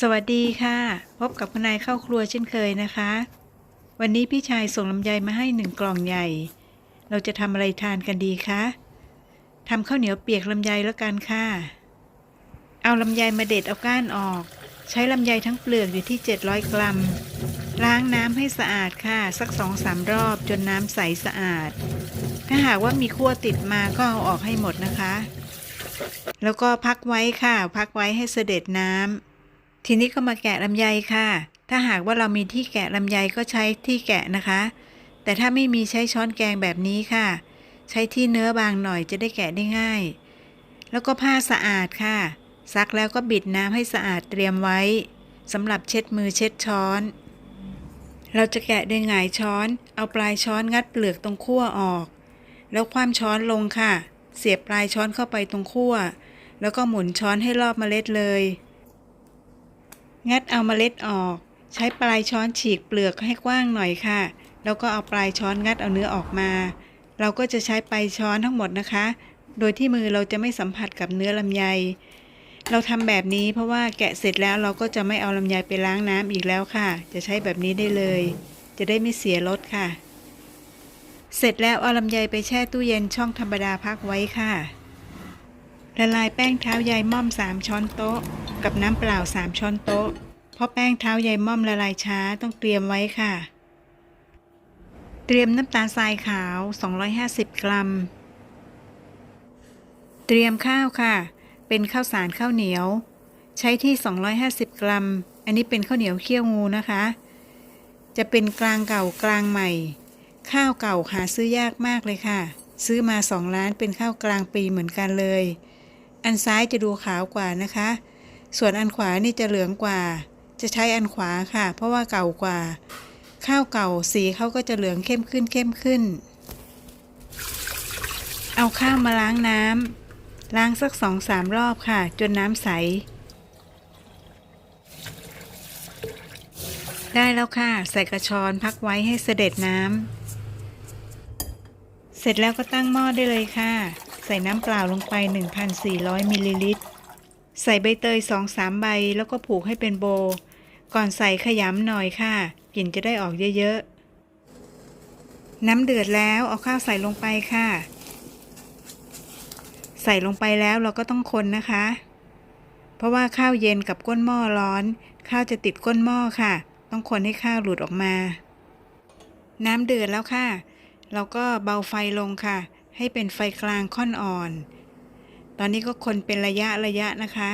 สวัสดีค่ะ พบกับคุณนายเข้าครัวเช่นเคยนะคะ วันนี้พี่ชายส่งลำไยมาให้หนึ่งกล่องใหญ่ เราจะทำอะไรทานกันดีคะทำข้าวเหนียวเปียกลำไยแล้วกันค่ะ เอาลำไยมาเด็ดเอาก้านออก ใช้ลำไยทั้งเปลือกอยู่ที่ 700 กรัม ล้างน้ำให้สะอาดค่ะ สัก2-3รอบจนน้ำใสสะอาด ถ้าหากว่ามีขั้วติดมาก็เอาออกให้หมดนะคะ แล้วก็พักไว้ค่ะ พักไว้ให้เสด็จน้ำ ทีนี้ก็มาแกะลำไยค่ะ ถ้าหากว่าเรามีที่แกะลำไยก็ใช้ที่แกะนะคะ แต่ถ้าไม่มีใช้ช้อนแกงแบบนี้ค่ะ ใช้ที่เนื้อบางหน่อยจะได้แกะได้ง่าย แล้วก็ผ้าสะอาดค่ะ ซักแล้วก็บิดน้ำให้สะอาดเตรียมไว้สำหรับเช็ดมือเช็ดช้อน เราจะแกะด้วยหงายช้อน เอาปลายช้อนงัดเปลือกตรงขั้วออก แล้วคว่ำช้อนลงค่ะ เสียบปลายช้อนเข้าไปตรงขั้ว แล้วก็หมุนช้อนให้รอบเมล็ดเลย งัดเอาเมล็ดออก ใช้ปลายช้อนฉีกเปลือกให้กว้างหน่อยค่ะ แล้วก็เอาปลายช้อนงัดเอาเนื้อออกมา เราก็จะใช้ปลายช้อนทั้งหมดนะคะ โดยที่มือเราจะไม่สัมผัสกับเนื้อลำไย เราทำแบบนี้เพราะว่าแกะเสร็จแล้วเราก็จะไม่เอาลำไยไปล้างน้ำอีกแล้วค่ะ จะใช้แบบนี้ได้เลย จะได้ไม่เสียรสค่ะ เสร็จแล้วเอาลำไยไปแช่ตู้เย็นช่องธรรมดาพักไว้ค่ะละลายแป้งเท้าใยม่อม 3 ช้อนโต๊ะ กับน้ำเปล่า 3 ช้อนโต๊ะ เพราะแป้งเท้าใยม่อมละลายช้าต้องเตรียมไว้ค่ะ เตรียมน้ำตาลทรายขาว 250 กรัม เตรียมข้าวค่ะ เป็นข้าวสารข้าวเหนียว ใช้ที่ 250 กรัม อันนี้เป็นข้าวเหนียวเคี่ยวงูนะคะ จะเป็นกลางเก่ากลางใหม่ ข้าวเก่าหาซื้อยากมากเลยค่ะ ซื้อมา2ล้านเป็นข้าวกลางปีเหมือนกันเลย อันซ้ายจะดูขาวกว่านะคะส่วนอันขวานี่จะเหลืองกว่า จะใช้อันขวาค่ะ เพราะว่าเก่ากว่า ข้าวเก่าสีเขาก็จะเหลืองเข้มขึ้นเข้มขึ้น เอาข้าวมาล้างน้ำล้างสักสองสามรอบค่ะ จนน้ำใส ได้แล้วค่ะ ใส่กระชอนพักไว้ให้เสด็จน้ำเสร็จแล้วก็ตั้งหม้อได้เลยค่ะ ใส่น้ำเปล่าลงไป 1,400มิลลิลิตรใส่ใบเตย2-3ใบแล้วก็ผูกให้เป็นโบ ก่อนใส่ขยำหน่อยค่ะ กลิ่นจะได้ออกเยอะๆ น้ำเดือดแล้วเอาข้าวใส่ลงไปค่ะ ใส่ลงไปแล้วเราก็ต้องคนนะคะ เพราะว่าข้าวเย็นกับก้นหม้อร้อน ข้าวจะติดก้นหม้อค่ะ ต้องคนให้ข้าวหลุดออกมา น้ำเดือดแล้วค่ะ เราก็เบาไฟลงค่ะ ให้เป็นไฟกลางค่อนอ่อน ตอนนี้ก็คนเป็นระยะระยะนะคะ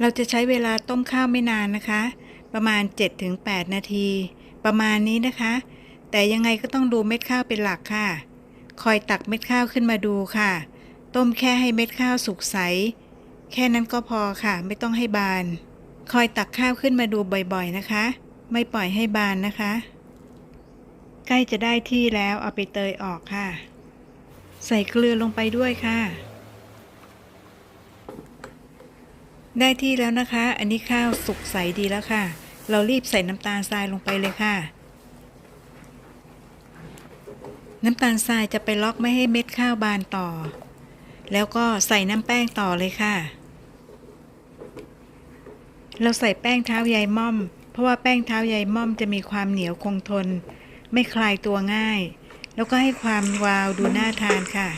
เราจะใช้เวลาต้มข้าวไม่นานนะคะ ประมาณ 7-8 นาที ประมาณนี้นะคะ แต่ยังไงก็ต้องดูเม็ดข้าวเป็นหลักค่ะ คอยตักเม็ดข้าวขึ้นมาดูค่ะ ต้มแค่ให้เม็ดข้าวสุกใส แค่นั้นก็พอค่ะ ไม่ต้องให้บาน คอยตักข้าวขึ้นมาดูบ่อยๆนะคะ ไม่ปล่อยให้บานนะคะ ใกล้จะได้ที่แล้วเอาไปเตยออกค่ะ ใส่เกลือลงไปด้วยค่ะ ได้ที่แล้วนะคะ อันนี้ข้าวสุกใสดีแล้วค่ะ เรารีบใส่น้ำตาลทรายลงไปเลยค่ะ น้ำตาลทรายจะไปล็อกไม่ให้เม็ดข้าวบานต่อ แล้วก็ใส่น้ำแป้งต่อเลยค่ะ เราใส่แป้งเท้าใยม่อม เพราะว่าแป้งเท้าใยม่อมจะมีความเหนียวคงทน ไม่คลายตัวง่าย แล้วก็ให้ความวาวดูน่าทานค่ะ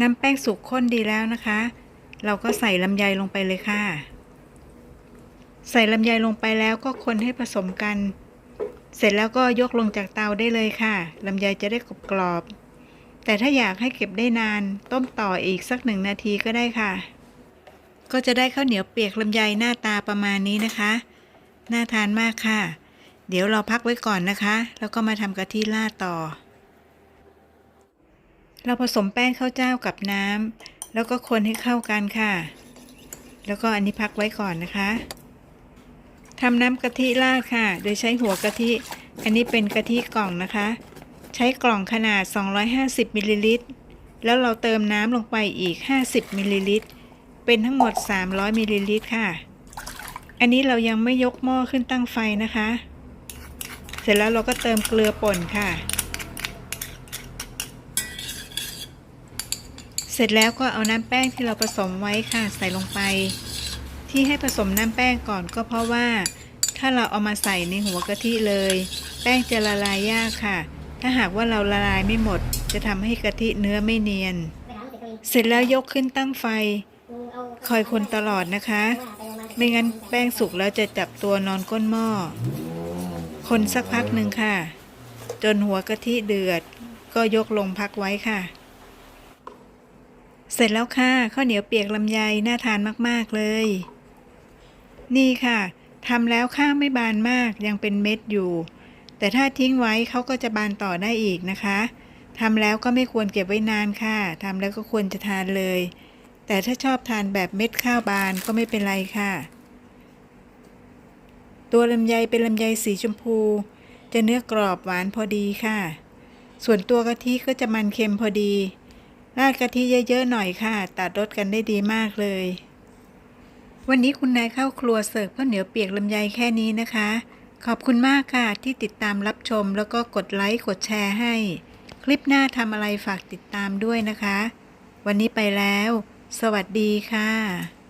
น้ำแป้งสุกข้นดีแล้วนะคะ เราก็ใส่ลำไยลงไปเลยค่ะ ใส่ลำไยลงไปแล้วก็คนให้ผสมกัน เสร็จแล้วก็ยกลงจากเตาได้เลยค่ะลำไยจะได้กรอบกรอบ แต่ถ้าอยากให้เก็บได้นาน ต้มต่ออีกสักหนึ่งนาทีก็ได้ค่ะ ก็จะได้ข้าวเหนียวเปียกลำไยหน้าตาประมาณนี้นะคะ น่าทานมากค่ะ เดี๋ยวเราพักไว้ก่อนนะคะ แล้วก็มาทำกะทิราดต่อ เราผสมแป้งข้าวเจ้ากับน้ำ แล้วก็คนให้เข้ากันค่ะ แล้วก็อันนี้พักไว้ก่อนนะคะทำน้ำกะทิราดค่ะ โดยใช้หัวกะทิ อันนี้เป็นกะทิกล่องนะคะ ใช้กล่องขนาด 250มิลลิลิตร แล้วเราเติมน้ำลงไปอีก 50มิลลิลิตร เป็นทั้งหมด 300มิลลิลิตรค่ะ อันนี้เรายังไม่ยกหม้อขึ้นตั้งไฟนะคะ เสร็จแล้วเราก็เติมเกลือป่นค่ะ เสร็จแล้วก็เอาน้ำแป้งที่เราผสมไว้ค่ะใส่ลงไป ที่ให้ผสมน้ำแป้งก่อนก็เพราะว่า ถ้าเราเอามาใส่ในหัวกะทิเลย แป้งจะละลายยากค่ะ ถ้าหากว่าเราละลายไม่หมด จะทำให้กะทิเนื้อไม่เนียน เสร็จแล้วยกขึ้นตั้งไฟ คอยคนตลอดนะคะ ไม่งั้นแป้งสุกแล้วจะจับตัวนอนก้นหม้อ คนสักพักหนึ่งค่ะ จนหัวกะทิเดือด ก็ยกลงพักไว้ค่ะ เสร็จแล้วค่ะข้าวเหนียวเปียกลำไยน่าทานมากๆเลย นี่ค่ะทำแล้วข้าไม่บานมากยังเป็นเม็ดอยู่ แต่ถ้าทิ้งไว้เขาก็จะบานต่อได้อีกนะคะทำแล้วก็ไม่ควรเก็บไว้นานค่ะทำแล้วก็ควรจะทานเลย แต่ถ้าชอบทานแบบเม็ดข้าวบานก็ไม่เป็นไรค่ะ ตัวลำไยเป็นลำไยสีชมพู จะเนื้อกรอบหวานพอดีค่ะ ส่วนตัวกะทิก็จะมันเค็มพอดี ราดกะทิเยอะๆหน่อยค่ะ ตัดรสกันได้ดีมากเลย วันนี้คุณนายเข้าครัวเสิร์ฟข้าวเหนียวเปียกลำไยแค่นี้นะคะ ขอบคุณมากค่ะที่ติดตามรับชมแล้วก็กดไลค์กดแชร์ให้ คลิปหน้าทำอะไรฝากติดตามด้วยนะคะ วันนี้ไปแล้ว สวัสดีค่ะ